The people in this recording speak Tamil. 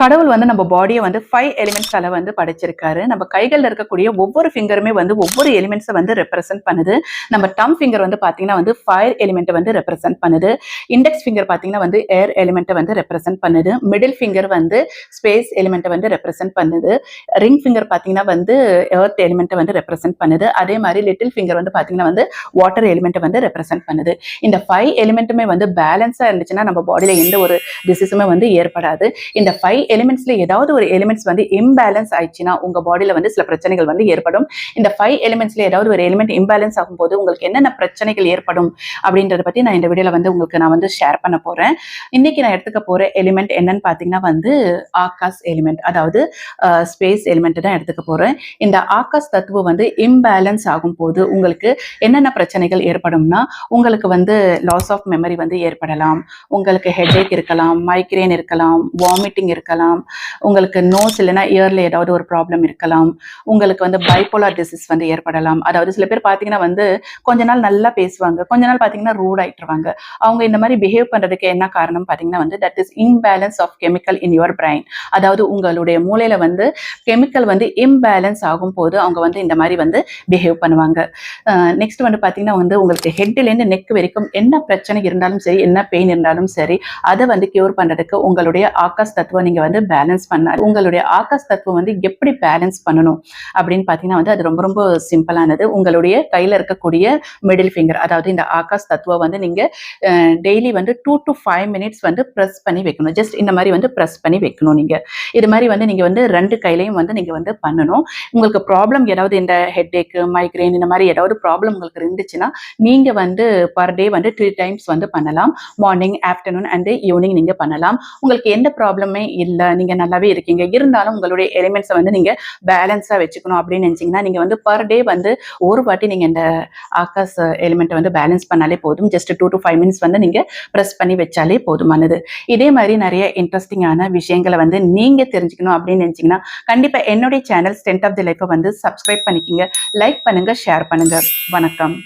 கடவுள் வந்து நம்ம பாடியை வந்து ஃபைவ் எலிமெண்ட்ஸால வந்து படைச்சிருக்காரு. நம்ம கைகளில் இருக்கக்கூடிய ஒவ்வொரு ஃபிங்கருமே வந்து ஒவ்வொரு எலிமெண்ட்ஸை வந்து ரெப்ரசென்ட் பண்ணுது. நம்ம டம் ஃபிங்கர் வந்து பார்த்தீங்கன்னா வந்து ஃபயர் எலிமெண்ட்டை வந்து ரெப்ரசென்ட் பண்ணுது. இண்டெக்ஸ் ஃபிங்கர் பார்த்தீங்கன்னா வந்து ஏர் எலிமெண்ட்டை வந்து ரெப்ரசென்ட் பண்ணுது. மிடில் ஃபிங்கர் வந்து ஸ்பேஸ் எலிமெண்ட்டை வந்து ரெப்ரசென்ட் பண்ணுது. ரிங் ஃபிங்கர் பார்த்தீங்கன்னா வந்து எர்த் எலிமெண்ட்டை வந்து ரெப்ரசென்ட் பண்ணுது. அதே மாதிரி லிட்டில் ஃபிங்கர் வந்து பார்த்தீங்கன்னா வந்து வாட்டர் எலிமெண்ட்டை வந்து ரெப்ரசென்ட் பண்ணுது. இந்த ஃபைவ் எலிமெண்ட்டுமே வந்து பேலன்ஸாக இருந்துச்சுன்னா நம்ம பாடியில் எந்த ஒரு டிசீஸுமே வந்து ஏற்படாது. இந்த ஃபைவ் எலிமெண்ட்ஸ்ல ஏதாவது ஒரு எலிமெண்ட்ஸ் வந்து இம்பேலன்ஸ் ஆயிடுச்சுன்னா உங்க பாடியில வந்து சில பிரச்சனைகள் வந்து ஏற்படும். இந்த ஃபைவ் எலிமெண்ட்ஸ்ல ஏதாவது ஒரு எலிமெண்ட் இம்பேலன்ஸ் ஆகும்போது உங்களுக்கு என்னென்ன பிரச்சனைகள் ஏற்படும் அப்படின்றத பத்தி நான் இந்த வீடியோல வந்து உங்களுக்கு நான் வந்து ஷேர் பண்ண போறேன். இன்னைக்கு நான் எடுத்துக்க போற எலிமெண்ட் என்னன்னு பாத்தீங்கன்னா வந்து ஆகாஷ் எலிமெண்ட் அதாவது ஸ்பேஸ் எலிமெண்ட் தான் எடுத்துக்க போறேன். இந்த ஆகாஷ் தத்துவம் வந்து இம்பேலன்ஸ் ஆகும் போது உங்களுக்கு என்னென்ன பிரச்சனைகள் ஏற்படும்னா உங்களுக்கு வந்து லாஸ் ஆஃப் மெமரி வந்து ஏற்படலாம். உங்களுக்கு ஹெட்ஏக் இருக்கலாம் மைக்ரேன் இருக்கலாம் வாமிட்டிங் இருக்கலாம் உங்களுக்கு நோஸ் இல்லைன்னா இயர்ல ஏதாவது ஒரு ப்ராப்ளம் இருக்கலாம். உங்களுக்கு வந்து பைப்போலார் டிசீஸ் வந்து ஏற்படலாம். அதாவது சில பேர் பார்த்தீங்கன்னா வந்து கொஞ்ச நாள் நல்லா பேசுவாங்க. கொஞ்ச நாள் பார்த்தீங்கன்னா ரூட் ஆயிட்டுருவாங்க. அவங்க இந்த மாதிரி பிஹேவ் பண்றதுக்கு என்ன காரணம் பார்த்தீங்கன்னா வந்து that is imbalance of chemical in your brain அதாவது உங்களுடைய மூளையில வந்து கெமிக்கல் வந்து இம்பேலன்ஸ் ஆகும் போது அவங்க வந்து இந்த மாதிரி வந்து பிஹேவ் பண்ணுவாங்க. நெக்ஸ்ட் வந்து பார்த்தீங்கன்னா வந்து உங்களுக்கு ஹெட்லேருந்து நெக் வரைக்கும் என்ன பிரச்சனை இருந்தாலும் சரி என்ன பெயின் இருந்தாலும் சரி அதை வந்து கியூர் பண்றதுக்கு உங்களுடைய ஆகாஷ் தத்துவம் நீங்க வந்து பேலன்ஸ் பண்ணாரு. உங்களுடைய ஆகாஷ் தத்துவம் வந்து எப்படி பேலன்ஸ் பண்ணணும் அப்படின்னு பார்த்தீங்கன்னா வந்து அது ரொம்ப ரொம்ப சிம்பிளானது உங்களுடைய கையில இருக்கக்கூடிய மிடில் ஃபிங்கர் அதாவது இந்த ஆகாஷ் தத்துவம் வந்து நீங்க டெய்லி வந்து டூ டு ஃபைவ் மினிட்ஸ் வந்து ப்ரெஸ் பண்ணி வைக்கணும். ஜஸ்ட் இந்த மாதிரி வந்து ப்ரெஸ் பண்ணி வைக்கணும் நீங்க. இது மாதிரி வந்து நீங்க வந்து ரெண்டு கையிலையும் வந்து நீங்க வந்து பண்ணணும். உங்களுக்கு ப்ராப்ளம் ஏதாவது இந்த ஹெட்ஏக்கு மைக்ரைன் இந்த மாதிரி ஏதாவது ப்ராப்ளம் உங்களுக்கு இருந்துச்சுன்னா நீங்கள் வந்து பர் டே வந்து த்ரீ டைம்ஸ் வந்து பண்ணலாம். மார்னிங் ஆஃப்டர்நூன் அண்ட் ஈவினிங் நீங்கள் பண்ணலாம். உங்களுக்கு எந்த ப்ராப்ளமே இல்லை நீங்க நல்லாவே இருக்கீங்க. இருந்தாலும் உங்களுடைய எலிமெண்ட்ஸை வந்து நீங்க பேலன்ஸா வச்சுக்கணும் அப்படின்னு நினைச்சீங்கன்னா நீங்க வந்து பர் டே வந்து ஒரு வாட்டி நீங்க இந்த ஆகாஷ் எலிமெண்ட்டை வந்து பேலன்ஸ் பண்ணாலே போதும். Just two to five minutes வந்து நீங்க ப்ரெஸ் பண்ணி வச்சாலே போதுமானது. இதே மாதிரி நிறைய இன்ட்ரெஸ்டிங்கான விஷயங்களை வந்து நீங்க தெரிஞ்சுக்கணும் அப்படின்னு நினைச்சீங்கன்னா கண்டிப்பா என்னுடைய சேனல் ஸ்டென்ட் ஆஃப் தி லைஃப்பை வந்து சப்ஸ்கிரைப் பண்ணிக்கிங்க. லைக் பண்ணுங்க ஷேர் பண்ணுங்க. வணக்கம்.